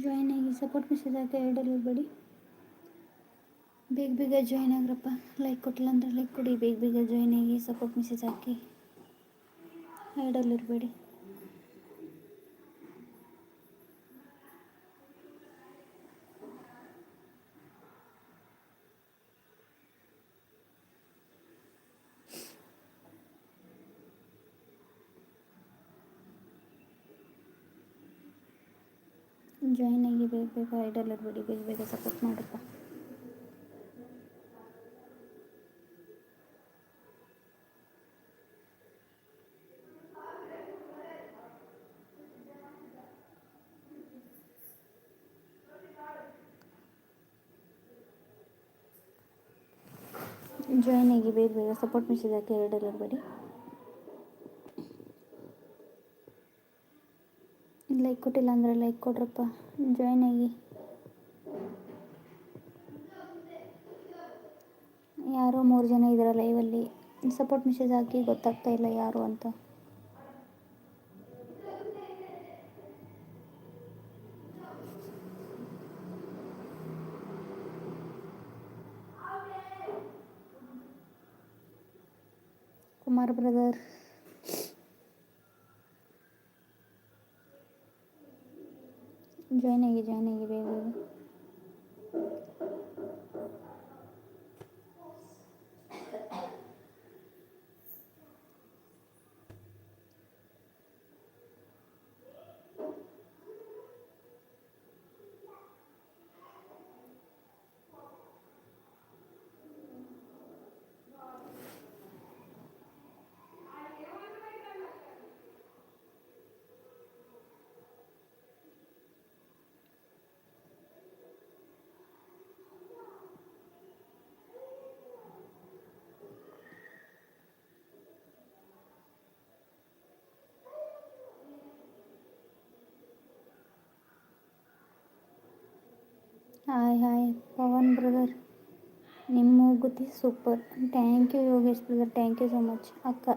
Join ಆಗಿ support message ಹಾಕಿ ಎರಡಲ್ಲಿ ಇರಬೇಡಿ ಬೇಗ ಬೇಗ ಜಾಯ್ನ್ ಆಗ್ರಪ್ಪ. ಲೈಕ್ ಕೊಟ್ಟಿಲ್ಲ ಲೈಕ್ ಕೊಡಿ. ಬೇಗ ಬೇಗ ಜಾಯ್ನ್ ಆಗಿ ಸಪೋರ್ಟ್ ಮೆಸೇಜ್ ಹಾಕಿ ಐಡಲ್ಲಿ ಜಾಯ್ನ್ ಆಗಿ ಬೇಗ ಬೇಗ ಐಡಲ್ ಇರಬೇಡಿ ಬೇಗ ಬೇಗ ಸಪೋರ್ಟ್ ಮಾಡಪ್ಪ ಜಾಯ್ನ್ ಆಗಿ ಬೇಗ ಬೇಗ ಸಪೋರ್ಟ್ ಮೆಸೇಜ್ ಹಾಕಿ ಎರಡಲ್ಲಿ ಇರಬೇಡಿ ಲೈಕ್ ಕೊಟ್ಟಿಲ್ಲ ಅಂದರೆ ಲೈಕ್ ಕೊಡ್ರಪ್ಪ. ಜಾಯ್ನ್ ಆಗಿ. ಯಾರೋ ಮೂರು ಜನ ಇದ್ದಾರೆ ಲೈವಲ್ಲಿ ಸಪೋರ್ಟ್ ಮೆಸೇಜ್ ಹಾಕಿ ಗೊತ್ತಾಗ್ತಾ ಇಲ್ಲ ಯಾರು ಅಂತ. ಕುಮಾರ್ ಬ್ರದರ್ ಜಾಯ್ನ್ ಆಗಿ ಜಾಯ್ನ್ ಆಗಿ ಹಾಯ್ ಹಾಯ್ ಪವನ್ ಬ್ರದರ್ ನಿಮ್ಮ ಮೂಗುತಿ super thank you Yogesh brother thank you so much ಅಕ್ಕ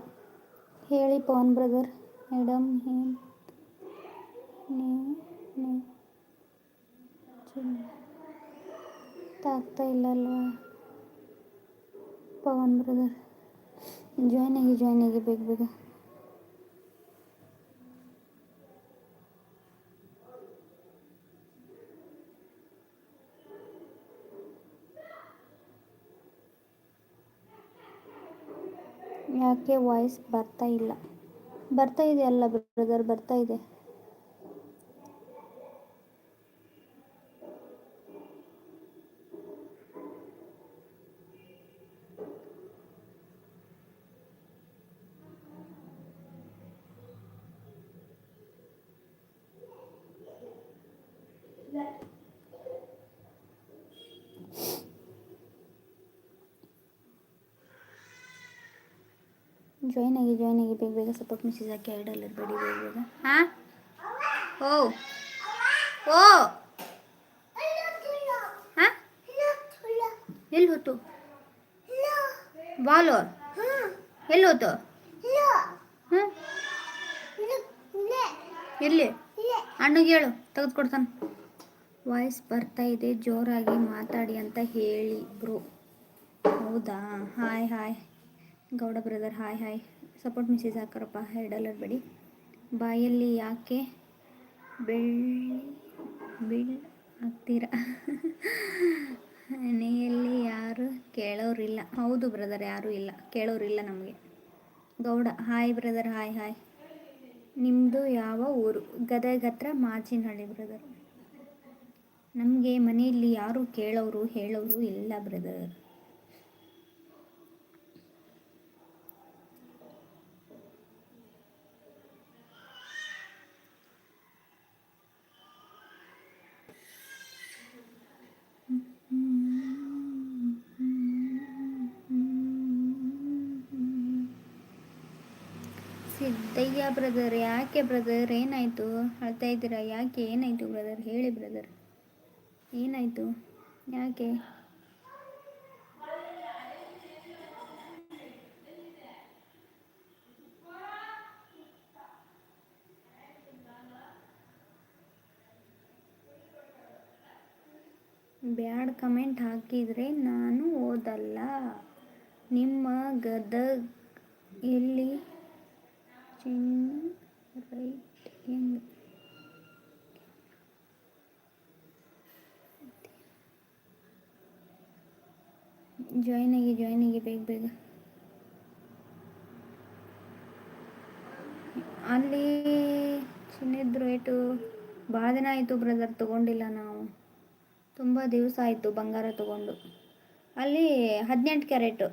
ಹೇಳಿ ಪವನ್ ಬ್ರದರ್ ಮೇಡಮ್ ಏನು ನೀವು ಆಗ್ತಾ ಇಲ್ಲ ಅಲ್ವಾ ಪವನ್ ಬ್ರದರ್ ಜಾಯ್ನ್ ಆಗಿ ಜಾಯ್ನ್ ಆಗಿ ಬೇಗ ಬೇಗ ಯಾಕೆ ವಾಯ್ಸ್ ಬರ್ತಾ ಇಲ್ಲ. ಬರ್ತಾ ಇದೆ ಅಲ್ಲ ಬ್ರದರ್ ಬರ್ತಾ ಇದೆ. ಜಾಯ್ನ್ ಆಗಿ ಜಾಯ್ನ್ ಆಗಿ ಬೇಗ ಬೇಗ ಸಪೋರ್ಟ್ ಮೆಸೇಜ್ ಹಾಕಿ ಐಡಲ್ ಇರಬೇಡಿ ಬೇಗ ಬೇಗ. ಹಾಂ? ಓ. ಓ. ಹಾಂ? ಎಲ್ಲಿ ಹೋತು? ಬಾಲು? ಎಲ್ಲಿ ಹೋತು? ಹಾಂ? ಎಲ್ಲಿ ಅಣ್ಣಗೆ ಹೇಳು ತೆಗೆದುಕೊಡ್ತಾನೆ ವಾಯ್ಸ್ ಬರ್ತಾ ಇದೆ, ಜೋರಾಗಿ ಮಾತಾಡಿ ಅಂತ ಹೇಳಿ ಬ್ರೋ. ಹೌದಾ? Hi hi Gowda brother, hi hi. Support message ಹಾಕಾರಪ್ಪ ಬಿಡಿ. ಬಾಯಲ್ಲಿ ಯಾಕೆ ಬೆಳ್ಳಿ ಬಿಳ್ ಆಗ್ತೀರ? ಮನೆಯಲ್ಲಿ ಯಾರು ಕೇಳೋರಿಲ್ಲ. ಹೌದು ಬ್ರದರ್, ಯಾರೂ ಇಲ್ಲ. ಕೇಳೋರಿಲ್ಲ ನಮಗೆ. Gowda, hi brother, hi hi. ನಿಮ್ಮದು ಯಾವ ಊರು? ಗದಗ ಹತ್ರ ಮಾಚಿನಹಳ್ಳಿ ಬ್ರದರ್. ನಮಗೆ ಮನೆಯಲ್ಲಿ ಯಾರು ಕೇಳೋರು, ಹೇಳೋರು ಇಲ್ಲ ಬ್ರದರ್. ಸಿದ್ದಯ್ಯ ಬ್ರದರ್ ಯಾಕೆ ಬ್ರದರ್ ಏನಾಯಿತು? ಅಳ್ತಾ ಇದ್ದೀರಾ ಯಾಕೆ? ಏನಾಯಿತು ಬ್ರದರ್ ಹೇಳಿ ಬ್ರದರ್ ಏನಾಯಿತು? ಯಾಕೆ? ಬ್ಯಾಡ್ ಕಮೆಂಟ್ ಹಾಕಿದರೆ ನಾನು ಓದಲ್ಲ. ನಿಮ್ಮ ಗದಗ ಎಲ್ಲಿ? ಚಿನ್ right end. ಜಾಯ್ನ್ ಆಗಿ ಜಾಯ್ನ್ ಆಗಿ, ಬೇಗ ಬೇಗ. ಅಲ್ಲಿ ಚಿನ್ನದ ರೇಟು ಭಾಳ ದಿನ ಆಯಿತು ಬ್ರದರ್ ತೊಗೊಂಡಿಲ್ಲ ನಾವು. ತುಂಬ ದಿವಸ ಆಯಿತು ಬಂಗಾರ ತೊಗೊಂಡು. ಅಲ್ಲಿ ಹದಿನೆಂಟು ಕ್ಯಾರೆಟು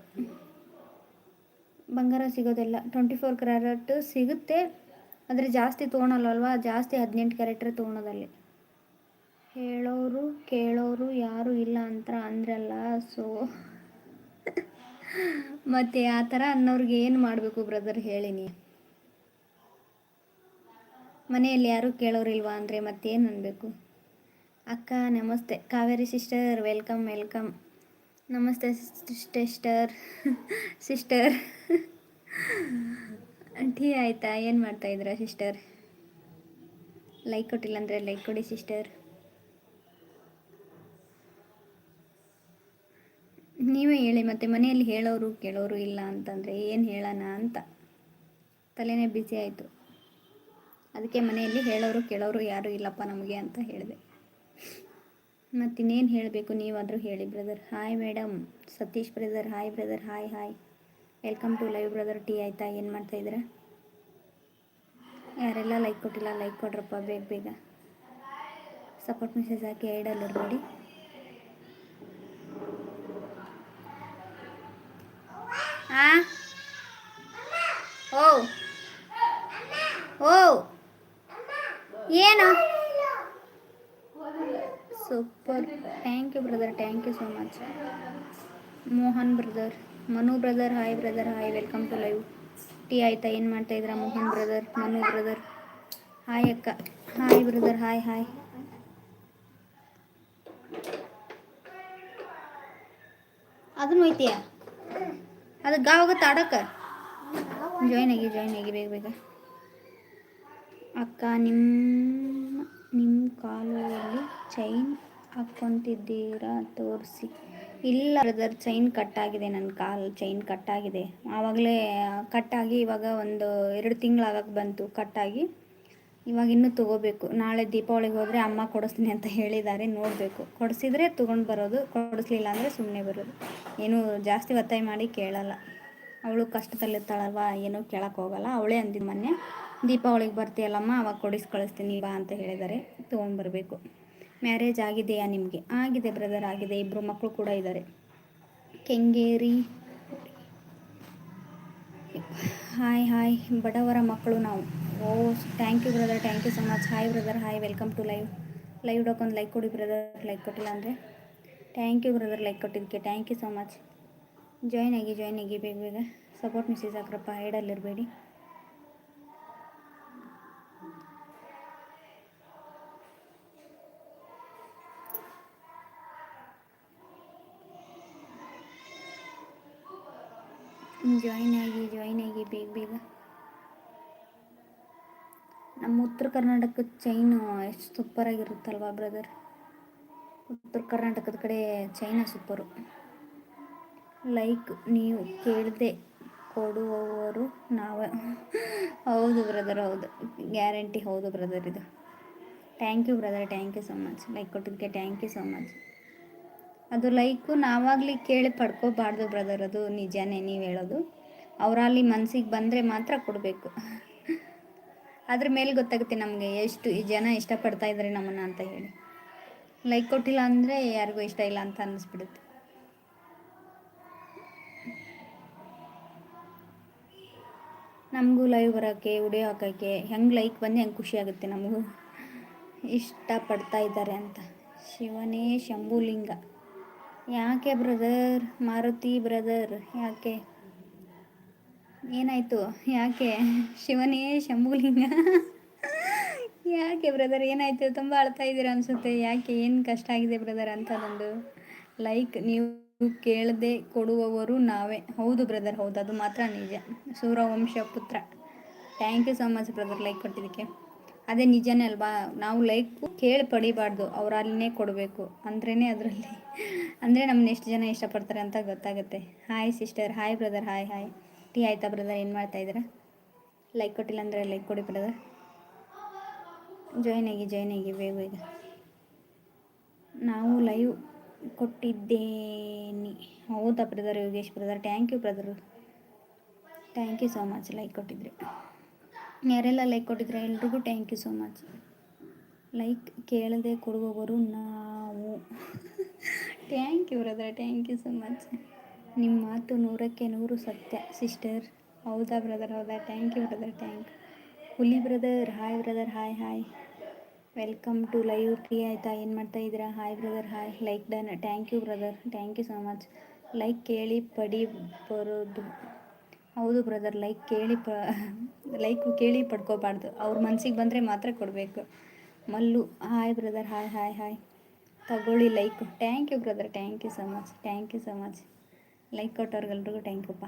ಬಂಗಾರ ಸಿಗೋದಿಲ್ಲ. ಟ್ವೆಂಟಿ ಫೋರ್ ಕ್ಯಾರೆಟ್ ಸಿಗುತ್ತೆ. ಆದರೆ ಜಾಸ್ತಿ ತೊಗೊಳಲ್ವಲ್ವ ಜಾಸ್ತಿ ಹದಿನೆಂಟು ಕ್ಯಾರೆಟ್ರೆ ತೊಗೊಳೋದಲ್ಲಿ. ಹೇಳೋರು, ಕೇಳೋರು ಯಾರು ಇಲ್ಲ ಅಂತ ಅಂದ್ರಲ್ಲ ಸೊ ಮತ್ತು ಆ ಥರ ಅನ್ನೋರಿಗೆ ಏನು ಮಾಡಬೇಕು ಬ್ರದರ್ ಹೇಳಿನಿ ಮನೆಯಲ್ಲಿ ಯಾರು ಕೇಳೋರಿಲ್ವಾ ಅಂದರೆ ಮತ್ತೇನು ಅನ್ನಬೇಕು ಅಕ್ಕ, ನಮಸ್ತೆ. ಕಾವೇರಿ ಸಿಸ್ಟರ್ ವೆಲ್ಕಮ್ ವೆಲ್ಕಮ್ ನಮಸ್ತೆ ಸಿಸ್ಟರ್ ಸಿಸ್ಟರ್ ಟೀ ಆಯಿತಾ? ಏನು ಇದ್ದೀರಾ ಸಿಸ್ಟರ್ ಲೈಕ್ ಕೊಟ್ಟಿಲ್ಲ ಅಂದರೆ ಲೈಕ್ ಕೊಡಿ ಸಿಸ್ಟರ್ ನೀವೇ ಹೇಳಿ, ಮತ್ತೆ ಮನೆಯಲ್ಲಿ ಹೇಳೋರು ಕೇಳೋರು ಇಲ್ಲ ಅಂತಂದರೆ ಏನು ಹೇಳೋಣ ಅಂತ. ತಲೆನೇ ಬಿಸಿ ಆಯಿತು. ಅದಕ್ಕೆ ಮನೆಯಲ್ಲಿ ಹೇಳೋರು ಕೇಳೋರು ಯಾರೂ ಇಲ್ಲಪ್ಪ ನಮಗೆ ಅಂತ ಹೇಳಿದೆ. ಮತ್ತಿನ್ನೇನು ಹೇಳಬೇಕು ನೀವಾದರೂ ಹೇಳಿ brother hi madam Satish brother hi brother hi hi welcome to live brother tea ಆಯ್ತಾ? ಏನು ಮಾಡ್ತಾಯಿದ್ದೀರಾ ಯಾರೆಲ್ಲ ಲೈಕ್ ಕೊಟ್ಟಿಲ್ಲ ಲೈಕ್ ಕೊಡ್ರಪ್ಪ, ಬೇಗ ಬೇಗ. ಸಪೋರ್ಟ್ ಮೆಸೇಜ್ ಹಾಕಿ ಇರಬೇಡಿ ಹಾಂ ಓ. ಓ. ಏನು? Super thank you brother thank you so much Mohan brother Manu brother hi brother hi welcome to live. Tea ಆಯ್ತಾ? ಏನು ಮಾಡ್ತಾ ಇದ್ದೀರಾ Mohan brother Manu brother? Hi ಅಕ್ಕ. Hi brother hi hi. ಅದನ್ನು ಐತಿಯ ಅದು ಗಾವಾಗತ್ತೆ ಆಡಕ್ಕ ಜಾಯ್ನ್ ಆಗಿ ಜಾಯ್ನ್ ಆಗಿ ಬೇಗ ಬೇಗ. ಅಕ್ಕ ನಿಮ್ಮ ನಿಮ್ಮ ಕಾಲಲ್ಲಿ ಚೈನ್ ಹಾಕ್ಕೊತಿದ್ದೀರಾ? ತೋರಿಸಿ. ಇಲ್ಲ ಬ್ರದರ್ ಚೈನ್ ಕಟ್ಟಾಗಿದೆ ನನ್ನ ಕಾಲು ಚೈನ್ ಕಟ್ಟಾಗಿದೆ ಆವಾಗಲೇ ಕಟ್ಟಾಗಿ ಇವಾಗ ಒಂದು ಎರಡು ತಿಂಗಳಾಗಕ್ಕೆ ಬಂತು ಕಟ್ಟಾಗಿ ಇವಾಗ ಇನ್ನೂ ತೊಗೋಬೇಕು. ನಾಳೆ ದೀಪಾವಳಿಗೆ ಹೋದರೆ ಅಮ್ಮ ಕೊಡಿಸ್ತೀನಿ ಅಂತ ಹೇಳಿದ್ದಾರೆ, ನೋಡಬೇಕು. ಕೊಡಿಸಿದ್ರೆ ತೊಗೊಂಡು ಬರೋದು, ಕೊಡಿಸ್ಲಿಲ್ಲ ಅಂದರೆ ಸುಮ್ಮನೆ ಬರೋದು. ಏನೂ ಜಾಸ್ತಿ ಒತ್ತಾಯ ಮಾಡಿ ಕೇಳಲ್ಲ. ಅವಳು ಕಷ್ಟದಲ್ಲಿರ್ತಾಳಲ್ವ, ಏನೂ ಕೇಳಕ್ಕೆ ಹೋಗಲ್ಲ. ಅವಳೇ ಅಂದಿದ್ದು ಮೊನ್ನೆ ದೀಪಾವಳಿಗೆ ಬರ್ತೀಯಲ್ಲಮ್ಮ, ಅವಾಗ ಕೊಡಿಸಿ, ಕಳಿಸ್ತೀನಿ, ಬಾ ಅಂತ ಹೇಳಿದ್ದಾರೆ. ತೊಗೊಂಡ್ಬರ್ಬೇಕು ಮ್ಯಾರೇಜ್ ಆಗಿದೆಯಾ ನಿಮಗೆ? ಆಗಿದೆ ಬ್ರದರ್ ಆಗಿದೆ. ಇಬ್ಬರು ಮಕ್ಕಳು ಕೂಡ ಇದ್ದಾರೆ. ಕೆಂಗೇರಿ. ಹಾಯ್ ಹಾಯ್ ಬಡವರ ಮಕ್ಕಳು ನಾವು. ಓ thank you brother thank you so much hi brother hi welcome to live live ಡೋಕೊಂದು like ಕೊಡಿ ಬ್ರದರ್ ಲೈಕ್ ಕೊಟ್ಟಿಲ್ಲ ಅಂದರೆ. ಥ್ಯಾಂಕ್ ಯು ಬ್ರದರ್ ಲೈಕ್ ಕೊಟ್ಟಿದ್ದಕ್ಕೆ thank you so much join ಆಗಿ ಜಾಯ್ನ್ ಆಗಿ ಬೇಗ ಬೇಗ. ಸಪೋರ್ಟ್ ಮಿಸ್ಸಿಸ್ ಹಾಕ್ರಪ್ಪ. ಹೈಡಲ್ಲಿರಬೇಡಿ ಜಾಯ್ನ್ ಆಗಿ ಜಾಯ್ನ್ ಆಗಿ ಬೇಗ ಬೇಗ. ನಮ್ಮ ಉತ್ತರ ಕರ್ನಾಟಕದ ಚೈನು ಎಷ್ಟು ಸೂಪರಾಗಿರುತ್ತಲ್ವಾ ಬ್ರದರ್ ಉತ್ತರ ಕರ್ನಾಟಕದ ಕಡೆ ಚೈನಾ ಸೂಪರು ಲೈಕ್ ನೀವು ಕೇಳದೆ ಕೊಡುವವರು ನಾವೇ. ಹೌದು ಬ್ರದರ್ ಹೌದು. ಗ್ಯಾರಂಟಿ ಹೌದು ಬ್ರದರ್ ಇದು. Thank you brother thank you so much like ಕೊಟ್ಟಿದ್ದಕ್ಕೆ ಥ್ಯಾಂಕ್ ಯು ಸೊ ಮಚ್ ಅದು ಲೈಕು ನಾವಾಗಲಿ ಕೇಳಿ ಪಡ್ಕೋಬಾರ್ದು ಬ್ರದರ್, ಅದು ನಿಜಾನೇ ನೀವು ಹೇಳೋದು. ಅವರಲ್ಲಿ ಮನಸ್ಸಿಗೆ ಬಂದರೆ ಮಾತ್ರ ಕೊಡಬೇಕು. ಅದ್ರ ಮೇಲೆ ಗೊತ್ತಾಗುತ್ತೆ ನಮಗೆ ಎಷ್ಟು ಈ ಜನ ಇಷ್ಟಪಡ್ತಾ ಇದ್ದಾರೆ ನಮ್ಮನ್ನು ಅಂತ ಹೇಳಿ. ಲೈಕ್ ಕೊಟ್ಟಿಲ್ಲ ಅಂದರೆ ಯಾರಿಗೂ ಇಷ್ಟ ಇಲ್ಲ ಅಂತ ಅನ್ನಿಸ್ಬಿಡುತ್ತೆ. ನಮಗೂ ಲೈವ್ ಬರೋಕ್ಕೆ ಉಡಿ ಹಾಕೋಕ್ಕೆ ಹೆಂಗೆ ಲೈಕ್ ಬಂದು ಹೆಂಗೆ ಖುಷಿ ಆಗುತ್ತೆ ನಮಗೂ. ಇಷ್ಟಪಡ್ತಾ ಇದ್ದಾರೆ ಅಂತ. ಶಿವನೇ ಶಂಭುಲಿಂಗ. ಯಾಕೆ ಬ್ರದರ್? ಮಾರುತಿ ಬ್ರದರ್, ಯಾಕೆ? ಏನಾಯಿತು? ಯಾಕೆ? ಶಿವನೇ ಶಂಭುಲಿಂಗ? ಯಾಕೆ ಬ್ರದರ್? ಏನಾಯಿತು? ತುಂಬ ಅಳ್ತಾ ಇದ್ದೀರಾ ಅನಿಸುತ್ತೆ. ಯಾಕೆ? ಏನು ಕಷ್ಟ ಆಗಿದೆ ಬ್ರದರ್ ಅಂತದೊಂದು ಲೈಕ್, ನೀವು ಕೇಳದೆ ಕೊಡುವವರು ನಾವೇ. ಹೌದು ಬ್ರದರ್, ಹೌದು. ಅದು ಮಾತ್ರ ನಿಜ. ಸೂರ್ಯವಂಶ ಪುತ್ರ. Thank you so much brother like ಕೊಟ್ಟಿದ್ದಕ್ಕೆ. ಅದೇ ನಿಜನೇ ಅಲ್ವಾ? ನಾವು ಲೈಕ್ ಕೇಳಿ ಪಡಿಬಾರ್ದು, ಅವ್ರು ಕೊಡಬೇಕು. ಅಂದ್ರೇ ಅದರಲ್ಲಿ. ಅಂದರೆ ನಮ್ಮನ್ನ ಎಷ್ಟು ಜನ ಇಷ್ಟಪಡ್ತಾರೆ ಅಂತ ಗೊತ್ತಾಗುತ್ತೆ. Hi sister hi brother hi hi tea ಆಯ್ತಾ ಬ್ರದರ್ ಏನು ಮಾಡ್ತಾ ಇದ್ದೀರಾ? ಲೈಕ್ ಕೊಟ್ಟಿಲ್ಲ ಅಂದರೆ ಲೈಕ್ ಕೊಡಿ ಬ್ರದರ್ ಜಾಯ್ನ್ ಆಗಿ ಜಾಯ್ನ್ ಆಗಿ, ಬೇಗ ಬೇಗ. ನಾವು ಲೈವ್ ಕೊಟ್ಟಿದ್ದೇನೆ. ಹೌದಾ brother Yogesh brother thank you brother thank you so much like ಕೊಟ್ಟಿದ್ರಿ. ಯಾರೆಲ್ಲ ಲೈಕ್ ಕೊಟ್ಟಿದ್ರೆ ಎಲ್ರಿಗೂ thank you so much like ಕೇಳದೆ ಕೊಡುವವರು ನಾವು. Thank you brother thank you so much ನಿಮ್ಮ ಮಾತು ನೂರಕ್ಕೆ ನೂರು ಸತ್ಯ ಸಿಸ್ಟರ್ ಹೌದಾ ಬ್ರದರ್ ಹೌದಾ? ಥ್ಯಾಂಕ್ ಯು ಬ್ರದರ್ ಥ್ಯಾಂಕ್ ಹುಲಿ brother hi brother hi hi welcome to live free ಆಯಿತಾ? ಏನು ಮಾಡ್ತಾ ಇದ್ದೀರಾ? Hi brother hi like done thank you brother thank you so much like ಕೇಳಿ, ಪಡಿ ಬರೋದು. ಹೌದು ಬ್ರದರ್ ಲೈಕ್ ಕೇಳಿ ಪ ಲೈಕ್ ಕೇಳಿ ಪಡ್ಕೋಬಾರ್ದು. ಅವ್ರ ಮನ್ಸಿಗೆ ಬಂದರೆ ಮಾತ್ರ ಕೊಡಬೇಕು. Mallu hi brother hi hi hi ತಗೊಳ್ಳಿ like thank you brother thank you so much thank you so much like ಕೊಟ್ಟವ್ರಿಗೆಲ್ರಿಗೂ thank ಯುಪ್ಪ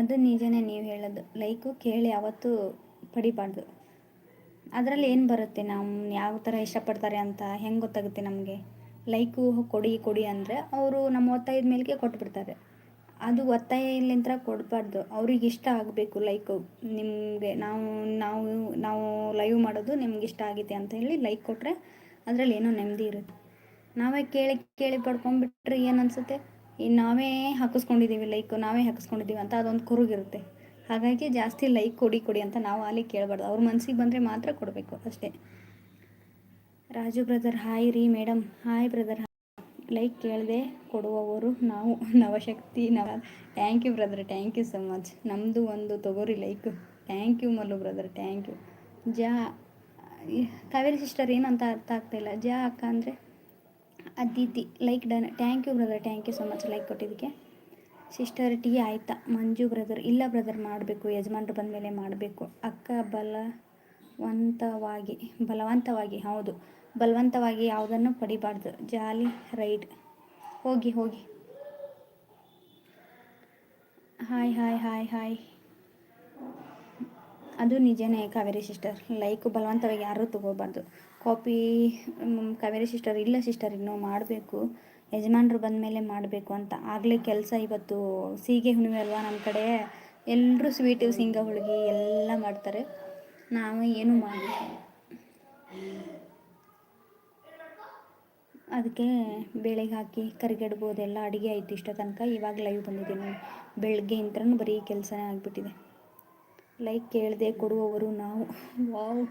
ಅದು ನಿಜನೇ ನೀವು ಹೇಳೋದು. ಲೈಕು ಕೇಳಿ ಯಾವತ್ತೂ ಪಡಿಬಾರ್ದು. ಅದರಲ್ಲಿ ಏನು ಬರುತ್ತೆ? ನಮ್ಮ ಯಾವ ಥರ ಇಷ್ಟಪಡ್ತಾರೆ ಅಂತ ಹೆಂಗೆ ಗೊತ್ತಾಗುತ್ತೆ ನಮಗೆ? ಲೈಕು ಕೊಡಿ ಕೊಡಿ ಅಂದರೆ ಅವರು ನಮ್ಮ ಒತ್ತಾಯದ ಮೇಲೆಗೆ ಕೊಟ್ಬಿಡ್ತಾರೆ. ಅದು ಒತ್ತಾಯ ಇಲ್ಲಿಂತ್ರ ಕೊಡಬಾರ್ದು. ಅವ್ರಿಗೆ ಇಷ್ಟ ಆಗಬೇಕು ಲೈಕು. ನಿಮಗೆ ನಾವು ನಾವು ನಾವು ಲೈವ್ ಮಾಡೋದು ನಿಮ್ಗೆ ಇಷ್ಟ ಆಗಿದೆ ಅಂತ ಹೇಳಿ ಲೈಕ್ ಕೊಟ್ಟರೆ ಅದರಲ್ಲಿ ಏನೋ ನೆಮ್ಮದಿ ಇರುತ್ತೆ. ನಾವೇ ಕೇಳಿ ಕೇಳಿ ಪಡ್ಕೊಂಡ್ಬಿಟ್ರೆ ಏನು ಅನಿಸುತ್ತೆ? ಈ ನಾವೇ ಹಾಕಿಸ್ಕೊಂಡಿದ್ದೀವಿ ಲೈಕ್, ನಾವೇ ಹಾಕಿಸ್ಕೊಂಡಿದ್ದೀವಿ ಅಂತ ಅದೊಂದು ಕುರುಗಿರುತ್ತೆ. ಹಾಗಾಗಿ ಜಾಸ್ತಿ ಲೈಕ್ ಕೊಡಿ ಕೊಡಿ ಅಂತ ನಾವು ಅಲ್ಲಿ ಕೇಳಬಾರ್ದು. ಅವ್ರ ಮನಸ್ಸಿಗೆ ಬಂದರೆ ಮಾತ್ರ ಕೊಡಬೇಕು ಅಷ್ಟೇ. ರಾಜು ಬ್ರದರ್, ಹಾಯ್ ರೀ ಮೇಡಮ್ ಹಾಯ್ ಬ್ರದರ್. ಲೈಕ್ ಕೇಳದೆ ಕೊಡುವವರು ನಾವು. ನವಶಕ್ತಿ, ನವ thank you brother thank you so much ನಮ್ಮದು ಒಂದು ತೊಗೋರಿ like. Thank you Mallu brother thank you ಜಾ, ಕಾವೇರಿ ಸಿಸ್ಟರ್ ಏನಂತ ಅರ್ಥ ಆಗ್ತಾಯಿಲ್ಲ ಜಾ ಅಕ್ಕ ಅಂದರೆ Aditi. Like done thank you brother thank you so much like ಕೊಟ್ಟಿದ್ದಕ್ಕೆ. ಸಿಸ್ಟರ್ ಟೀ ಆಯಿತಾ. ಮಂಜು ಬ್ರದರ್ ಇಲ್ಲ ಬ್ರದರ್ ಮಾಡಬೇಕು. ಯಜಮಾನ್ರು ಬಂದ ಮೇಲೆ ಮಾಡಬೇಕು. ಅಕ್ಕ ಬಲವಂತವಾಗಿ ಬಲವಂತವಾಗಿ, ಹೌದು. ಬಲವಂತವಾಗಿ ಯಾವುದನ್ನು ಪಡಿಬಾರ್ದು. Jolly, ride. ಹೋಗಿ ಹೋಗಿ. Hi hi hi hi. ಅದು ನಿಜನೇ ಕಾವೇರಿ ಸಿಸ್ಟರ್. ಲೈಕು ಬಲವಂತವಾಗಿ ಯಾರೂ ತಗೋಬಾರ್ದು. ಕಾಪಿ ಕಾವೇರಿ ಸಿಸ್ಟರ್ ಇಲ್ಲ ಸಿಸ್ಟರ್, ಇನ್ನೂ ಮಾಡಬೇಕು. ಯಜಮಾನರು ಬಂದ ಮೇಲೆ ಮಾಡಬೇಕು ಅಂತ. ಆಗಲೇ ಕೆಲಸ ಇವತ್ತು ಸೀಗೆ ಹುಣ್ಣಿಮೆ ಅಲ್ವಾ ನಮ್ಮ ಕಡೆ. ಎಲ್ಲರೂ ಸ್ವೀಟು ಸಿಂಗ, ಹೋಳಿಗೆ ಎಲ್ಲ ಮಾಡ್ತಾರೆ. ನಾವು ಏನೂ ಮಾಡಬೇಕು? ಅದಕ್ಕೆ ಬೇಳೆಗೆ ಹಾಕಿ ಕರಿಗಡ್ಬೋದು. ಎಲ್ಲ ಅಡುಗೆ ಆಯಿತು ಇಷ್ಟ ತನಕ. ಇವಾಗ ಲೈವ್ ಬಂದಿದ್ದೀನಿ ಬೆಳಗ್ಗೆಯಿಂದನೂ ಬರೀ ಕೆಲಸನೇ ಆಗಿಬಿಟ್ಟಿದೆ. ಲೈಕ್ ಕೇಳದೆ ಕೊಡುವವರು ನಾವು. ವಾವ್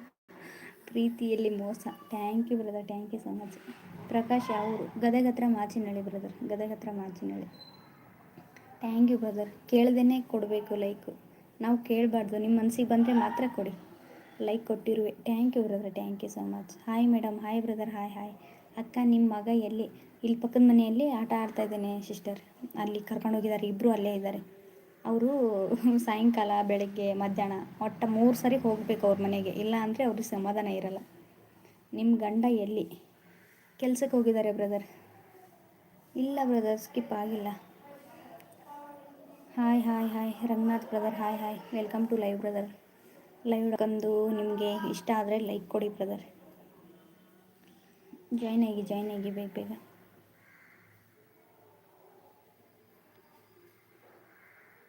ಪ್ರೀತಿಯಲ್ಲಿ ಮೋಸ. Thank you brother thank you so much Prakash ಯಾವರು? ಗದಗ ಹತ್ರ ಮಾಚಿನಳ್ಳಿ ಬ್ರದರ್ ಗದಗ ಹತ್ರ ಮಾಚಿನಳ್ಳಿ ಥ್ಯಾಂಕ್ ಯು ಬ್ರದರ್ ಕೇಳ್ದೇ ಕೊಡಬೇಕು ಲೈಕು ನಾವು ಕೇಳಬಾರ್ದು. ನಿಮ್ಮ ಮನಸ್ಸಿಗೆ ಬಂದರೆ ಮಾತ್ರ ಕೊಡಿ. Like ಕೊಟ್ಟಿರುವೆ. Thank you brother thank you so much hi madam hi brother hi hi ಅಕ್ಕ ನಿಮ್ಮ ಮಗ ಎಲ್ಲಿ? ಇಲ್ಲಿ ಪಕ್ಕದ ಮನೆಯಲ್ಲಿ ಆಟ ಆಡ್ತಾ ಇದ್ದಾನೆ ಸಿಸ್ಟರ್ ಅಲ್ಲಿ ಕರ್ಕೊಂಡು ಹೋಗಿದ್ದಾರೆ ಇಬ್ಬರು ಅಲ್ಲೇ ಇದ್ದಾರೆ. ಅವರು ಸಾಯಂಕಾಲ ಬೆಳಗ್ಗೆ ಮಧ್ಯಾಹ್ನ ಒಟ್ಟು ಮೂರು ಸರಿ ಹೋಗಬೇಕು ಅವ್ರ ಮನೆಗೆ. ಇಲ್ಲ ಅಂದರೆ ಅವ್ರಿಗೆ ಸಮಾಧಾನ ಇರಲ್ಲ. ನಿಮ್ಮ ಗಂಡ ಎಲ್ಲಿ? ಕೆಲಸಕ್ಕೆ ಹೋಗಿದ್ದಾರೆ ಬ್ರದರ್ ಇಲ್ಲ ಬ್ರದರ್ ಸ್ಕಿಪ್ ಆಗಿಲ್ಲ. Hi hi hi Ranganath brother hi hi welcome to live brother live ಕಂದು ನಿಮಗೆ ಇಷ್ಟ ಆದರೆ ಲೈಕ್ ಕೊಡಿ ಬ್ರದರ್ ಜಾಯ್ನ್ ಆಗಿ ಜಾಯ್ನ್ ಆಗಿ, ಬೇಗ ಬೇಗ.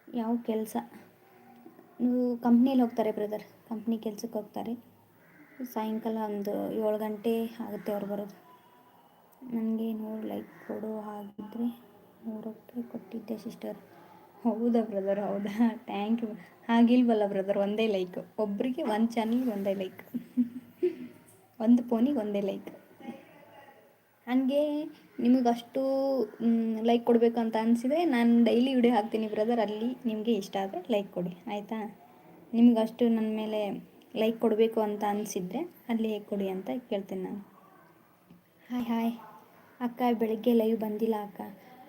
ಯಾವ ಕೆಲಸ? ನೀವು ಕಂಪ್ನೀಲಿ ಹೋಗ್ತಾರೆ ಬ್ರದರ್ ಕಂಪ್ನಿ ಕೆಲಸಕ್ಕೆ ಹೋಗ್ತಾರೆ. ಸಾಯಂಕಾಲ ಒಂದು ಏಳು ಗಂಟೆ ಆಗುತ್ತೆ ಅವ್ರು ಬರೋದು. ನನಗೆ ನೂರು ಲೈಕ್ ಕೊಡು ಹಾಗಿದ್ದರೆ ನೂರಕ್ಕೆ ಕೊಟ್ಟಿದ್ದೆ ಸಿಸ್ಟರ್ ಹೌದಾ ಬ್ರದರ್ ಹೌದಾ? ಥ್ಯಾಂಕ್ ಯು ಹಾಗಿಲ್ವಲ್ಲ ಬ್ರದರ್ ಒಂದೇ ಲೈಕ್ ಒಬ್ಬರಿಗೆ ಒಂದು ಚಾನಲ್ಗೆ ಒಂದೇ ಲೈಕ್ ಒಂದು ಫೋನಿಗೆ ಒಂದೇ ಲೈಕ್ ಹಾಗೆ ನಿಮಗಷ್ಟು ಲೈಕ್ ಕೊಡಬೇಕು ಅಂತ ಅನಿಸಿದೆ ನಾನು ಡೈಲಿ ವಿಡಿಯೋ ಹಾಕ್ತೀನಿ ಬ್ರದರ್ ಅಲ್ಲಿ ನಿಮಗೆ ಇಷ್ಟ ಆದರೆ ಲೈಕ್ ಕೊಡಿ. ಆಯಿತಾ? ನಿಮಗಷ್ಟು ನನ್ನ ಮೇಲೆ ಲೈಕ್ ಕೊಡಬೇಕು ಅಂತ ಅನಿಸಿದ್ರೆ ಅಲ್ಲಿ ಹೇಗೆ ಕೊಡಿ ಅಂತ ಕೇಳ್ತೀನಿ ನಾನು. ಹಾಯ್ ಹಾಯ್ ಅಕ್ಕ, ಬೆಳಗ್ಗೆ ಲೈವ್ ಬಂದಿಲ್ಲ ಅಕ್ಕ.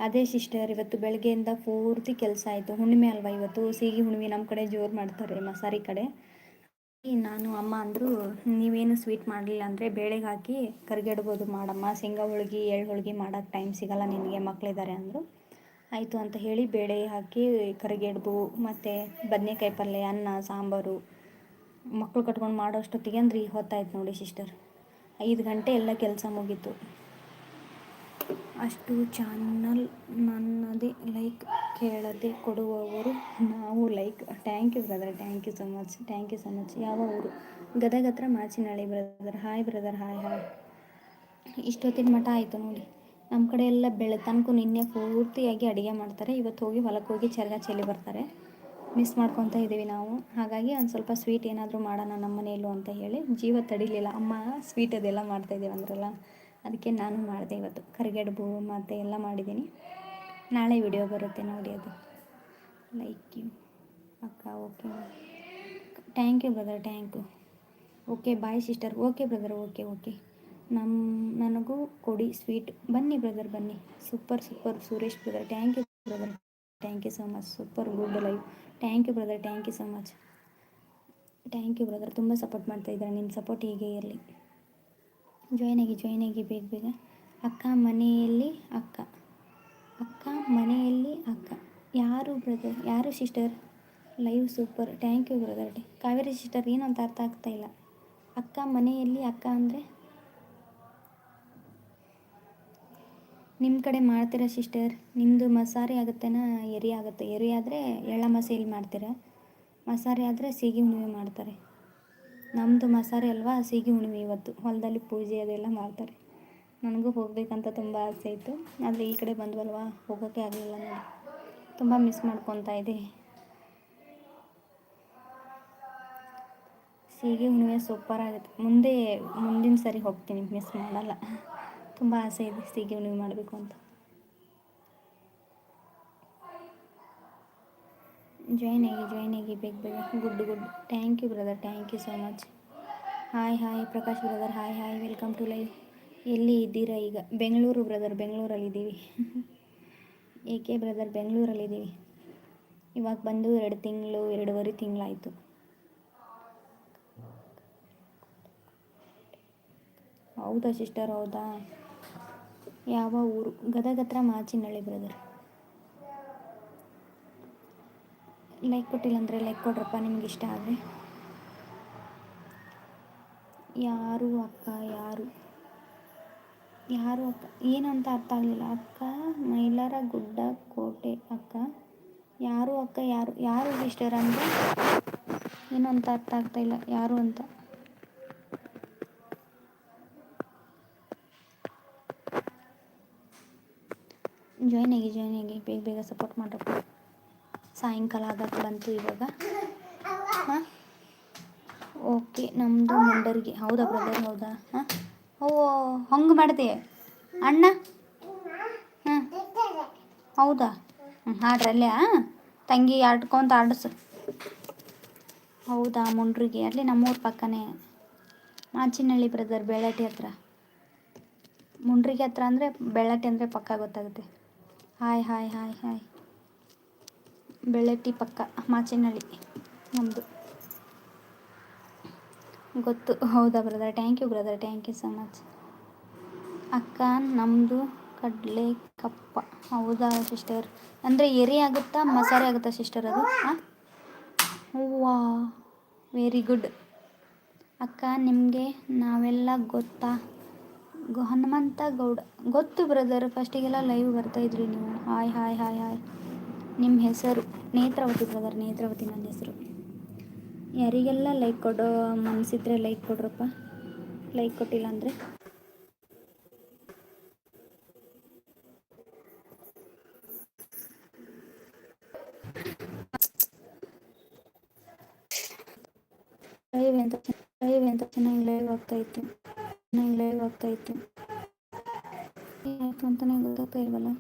ಅದೇ ಸಿಸ್ಟರ್ ಇವತ್ತು ಬೆಳಗ್ಗೆಯಿಂದ ಪೂರ್ತಿ ಕೆಲಸ ಆಯಿತು. ಹುಣ್ಣಿಮೆ ಅಲ್ವಾ ಇವತ್ತು? ಸಿಹಿ ಹುಣ್ಣಿಮೆ ನಮ್ಮ ಕಡೆ ಜೋರು ಮಾಡ್ತಾರೆ ಮಸಾರಿ ಕಡೆ. ನಾನು ಅಮ್ಮ ಅಂದರು, ನೀವೇನು ಸ್ವೀಟ್ ಮಾಡಲಿಲ್ಲ ಅಂದರೆ ಬೇಳೆಗೆ ಹಾಕಿ ಕರಿಗಡ್ಬೋದು ಮಾಡಮ್ಮ. ಶೇಂಗಾ ಹೋಳ್ಗೆ, ಎಳ್ಳು ಹೋಳ್ಗೆ ಮಾಡೋಕ್ಕೆ ಟೈಮ್ ಸಿಗಲ್ಲ, ನಿನಗೆ ಮಕ್ಕಳಿದ್ದಾರೆ ಅಂದರು. ಆಯಿತು ಅಂತ ಹೇಳಿ ಬೇಳೆ ಹಾಕಿ ಕರಿಗೆಡ್ಬು ಮತ್ತು ಬದನೇಕಾಯಿ ಪಲ್ಯ, ಅನ್ನ, ಸಾಂಬಾರು ಮಕ್ಕಳು ಕಟ್ಕೊಂಡು ಮಾಡೋ ಅಷ್ಟೊತ್ತಿಗೆ ಅಂದ್ರೆ ಈಗ ಹೊತ್ತಾಯ್ತು ನೋಡಿ ಸಿಸ್ಟರ್. ಐದು ಗಂಟೆ ಎಲ್ಲ ಕೆಲಸ ಮುಗೀತು. ಅಷ್ಟು ಚಾನಲ್ ನನ್ನದೇ ಲೈಕ್ ಕೇಳದೆ ಕೊಡುವವರು ನಾವು like thank you brother thank you so much thank you so much ಯಾವ ಊರು? ಗದಗ ಹತ್ರ Machinahalli brother hi brother hi hi ಇಷ್ಟೊತ್ತಿನ ಮಠ ಆಯಿತು ನೋಡಿ. ನಮ್ಮ ಕಡೆ ಎಲ್ಲ ಬೆಳತನಕ ನಿನ್ನೆ ಪೂರ್ತಿಯಾಗಿ ಅಡುಗೆ ಮಾಡ್ತಾರೆ. ಇವತ್ತು ಹೋಗಿ ಹೊಲಕ್ಕೆ ಹೋಗಿ ಚರ್ಗ ಚೆಲ್ಲಿ ಬರ್ತಾರೆ. ಮಿಸ್ ಮಾಡ್ಕೊತಾ ಇದ್ದೀವಿ ನಾವು. ಹಾಗಾಗಿ ಒಂದು ಸ್ವಲ್ಪ ಸ್ವೀಟ್ ಏನಾದರೂ ಮಾಡೋಣ ನಮ್ಮ ಮನೆಯಲ್ಲೂ ಅಂತ ಹೇಳಿ. ಜೀವ ತಡಿಲಿಲ್ಲ. ಅಮ್ಮ ಸ್ವೀಟ್ ಅದೆಲ್ಲ ಮಾಡ್ತಾಯಿದ್ದೀವಿ ಅಂದ್ರಲ್ಲ. ಅದಕ್ಕೆ ನಾನು ಮಾಡಿದೆ ಇವತ್ತು. ಕರಿಗಡುಬು ಮತ್ತು ಎಲ್ಲ ಮಾಡಿದ್ದೀನಿ. ನಾಳೆ ವಿಡಿಯೋ ಬರುತ್ತೆ ನೋಡಿ ಅದು. ಲೈಕ್ ಯು ಅಕ್ಕ okay thank you brother thank you okay bye sister okay brother okay okay ನಮ್ಮ ನನಗೂ ಕೊಡಿ ಸ್ವೀಟ್ ಬನ್ನಿ ಬ್ರದರ್ ಬನ್ನಿ. Super super Suresh brother thank you brother thank you so much super good live thank you brother thank you so much thank you brother ತುಂಬ support ಮಾಡ್ತಾ ಇದ್ದಾರೆ. ನಿಮ್ಮ support ಹೀಗೆ ಇರಲಿ. ಜಾಯ್ನ್ ಆಗಿ ಜಾಯ್ನ್ ಆಗಿ ಬೇಗ ಬೇಗ. ಅಕ್ಕ ಮನೆಯಲ್ಲಿ ಅಕ್ಕ. ಅಕ್ಕ ಮನೆಯಲ್ಲಿ ಅಕ್ಕ. ಯಾರು ಬ್ರದರ್ ಯಾರು sister live super thank you brother Kaveri sister ಏನು ಅಂತ ಅರ್ಥ ಆಗ್ತಾ ಇಲ್ಲ. ಅಕ್ಕ ಮನೆಯಲ್ಲಿ ಅಕ್ಕ ಅಂದರೆ? ನಿಮ್ಮ ಕಡೆ ಮಾಡ್ತೀರಾ ಸಿಸ್ಟರ್ ನಿಮ್ಮದು ಮಸಾರಿ ಆಗುತ್ತೆನಾ? ಎರಿ ಆಗುತ್ತೆ. ಎರಿ ಆದರೆ ಎಳ್ಳ ಮಸೆಯಲ್ಲಿ ಮಾಡ್ತೀರಾ? ಮಸಾರಿ ಆದರೆ ಸೀಗಿ ಹುಣ್ಣಿಮೆ ಮಾಡ್ತಾರೆ. ನಮ್ಮದು ಮಸಾರೆ ಅಲ್ವಾ? ಸೀಗೆ ಹುಣ್ಣಿಮೆ ಇವತ್ತು. ಹೊಲದಲ್ಲಿ ಪೂಜೆ ಅದೆಲ್ಲ ಮಾಡ್ತಾರೆ. ನನಗೂ ಹೋಗಬೇಕಂತ ತುಂಬ ಆಸೆ ಇತ್ತು. ಆದರೆ ಈ ಕಡೆ ಬಂದ್ವಲ್ವಾ? ಹೋಗೋಕ್ಕೆ ಆಗಲಿಲ್ಲ ನೋಡಿ. ತುಂಬ ಮಿಸ್ ಮಾಡ್ಕೊತಾ ಇದೆ. ಸೀಗೆ ಹುಣ್ಣಿಮೆ ಸೂಪರ್ ಆಗುತ್ತೆ. ಮುಂದೆ, ಮುಂದಿನ ಸರಿ ಹೋಗ್ತೀನಿ. ಮಿಸ್ ಮಾಡಲ್ಲ. ತುಂಬ ಆಸೆ ಇದೆ ಸೀಗೆ ಹುಣ್ಣಿಮೆ ಮಾಡಬೇಕು ಅಂತ. ಜಾಯ್ನ್ ಆಗಿ ಜಾಯ್ನ್ ಆಗಿ ಬೇಗ ಬೇಗ. Good good thank you brother thank you so much hi hi Prakash brother hi hi welcome to live ಎಲ್ಲಿ ಇದ್ದೀರಾ ಈಗ? ಬೆಂಗಳೂರು ಬ್ರದರ್ ಬೆಂಗಳೂರಲ್ಲಿದ್ದೀವಿ ಏಕೆ ಬ್ರದರ್ ಬೆಂಗಳೂರಲ್ಲಿದ್ದೀವಿ ಇವಾಗ ಬಂದು ಎರಡು ತಿಂಗಳು, ಎರಡೂವರೆ ತಿಂಗಳಾಯಿತು. ಹೌದಾ ಸಿಸ್ಟರ್ ಹೌದಾ? ಯಾವ ಊರು? ಗದಗ ಹತ್ರ ಬ್ರದರ್ ಲೈಕ್ ಕೊಟ್ಟಿಲ್ಲ ಅಂದರೆ ಲೈಕ್ ಕೊಡ್ರಪ್ಪ, ನಿಮ್ಗೆ ಇಷ್ಟ ಆದರೆ. ಯಾರು ಅಕ್ಕ, ಯಾರು? ಯಾರು ಅಕ್ಕ? ಏನು ಅಂತ ಅರ್ಥ ಆಗಲಿಲ್ಲ. ಅಕ್ಕ, ಮೈಲಾರ ಗುಡ್ಡ ಕೋಟೆ ಅಕ್ಕ. ಯಾರು ಅಕ್ಕ, ಯಾರು? ಯಾರು ಇಷ್ಟರ ಅಂದರೆ? ಏನು ಅಂತ ಅರ್ಥ ಆಗ್ತಾ ಇಲ್ಲ. ಯಾರು ಅಂತ? ಜಾಯ್ನ್ ಆಗಿ ಜಾಯ್ನ್ ಆಗಿ. ಬೇಗ ಬೇಗ ಸಪೋರ್ಟ್ ಮಾಡಬೇಕು ಸಾಯಂಕಾಲ ಆಗಕ್ಕೆ ಬಂತು ಇವಾಗ. ಹಾಂ? ಓಕೆ ನಮ್ಮದು ಮುಂಡರಿಗೆ. ಹೌದಾ ಬ್ರದರ್ ಹೌದಾ? ಹಾಂ? ಓ, ಹಂಗೆ ಮಾಡಿದೆ. ಅಣ್ಣ? ಹಾಂ? ಹೌದಾ? ಹ್ಞೂ ಹಾಡ್ರಲ್ಲೇ ತಂಗಿ ಆಡ್ಕೊಂತ ಆಡಿಸು. ಹೌದಾ, ಮುಂಡ್ರಿಗೆ. ಅಲ್ಲಿ ನಮ್ಮೂರ ಪಕ್ಕನೇ. ಮಾಚಿನಹಳ್ಳಿ ಬ್ರದರ್ ಬೆಳಟಿ ಹತ್ರ. ಮುಂಡ್ರಿಗೆ ಹತ್ರ ಅಂದರೆ ಬೆಳಟಿ ಅಂದರೆ ಪಕ್ಕ ಗೊತ್ತಾಗುತ್ತೆ. Hi hi hi hi Bellatti ಪಕ್ಕ ಮಾಚಿನಳ್ಳಿ ನಮ್ಮದು ಗೊತ್ತು. ಹೌದಾ brother thank you brother thank you so much ಅಕ್ಕ ನಮ್ಮದು ಕಡಲೆ ಕಪ್ಪ ಹೌದಾ ಸಿಸ್ಟರ್ ಅಂದರೆ ಎರಿ ಆಗುತ್ತಾ, ಮಸಾಲೆ ಆಗುತ್ತಾ ಸಿಸ್ಟರ್ ಅದು? ಹಾಂ ಹೂವಾ. ವೆರಿ ಗುಡ್ ಅಕ್ಕ, ನಿಮಗೆ ನಾವೆಲ್ಲ ಗೊತ್ತಾ? ಹನುಮಂತ ಗೌಡ. ಗೊತ್ತು ಬ್ರದರ್ ಫಸ್ಟಿಗೆಲ್ಲ ಲೈವ್ ಬರ್ತಾಯಿದ್ರಿ ನೀವು. ಹಾಯ್ ಹಾಯ್ ಹಾಯ್ ಹಾಯ್ ನಿಮ್ಮ ಹೆಸರು? ನೇತ್ರಾವತಿ ಬ್ರದರ್ ನೇತ್ರಾವತಿ ನನ್ನ ಹೆಸರು. ಯಾರಿಗೆಲ್ಲ ಲೈಕ್ ಕೊಡೋ ಮನಸ್ಸಿದ್ರೆ ಲೈಕ್ ಕೊಡ್ರಪ್ಪ. ಲೈಕ್ ಕೊಟ್ಟಿಲ್ಲ ಅಂದರೆ? ಲೈವ್ ಎಂತ ಲೈವ್ ಎಂತ ಚೆನ್ನಾಗಿ ಲೈವ್ ಆಗ್ತಾಯಿತ್ತು ಚೆನ್ನಾಗಿ ಲೈವ್ ಆಗ್ತಾಯಿತ್ತು ಏನಾಯಿತು ಅಂತಲೇ ಗೊತ್ತಾಗ್ತಾ ಇಲ್ವಲ್ಲ?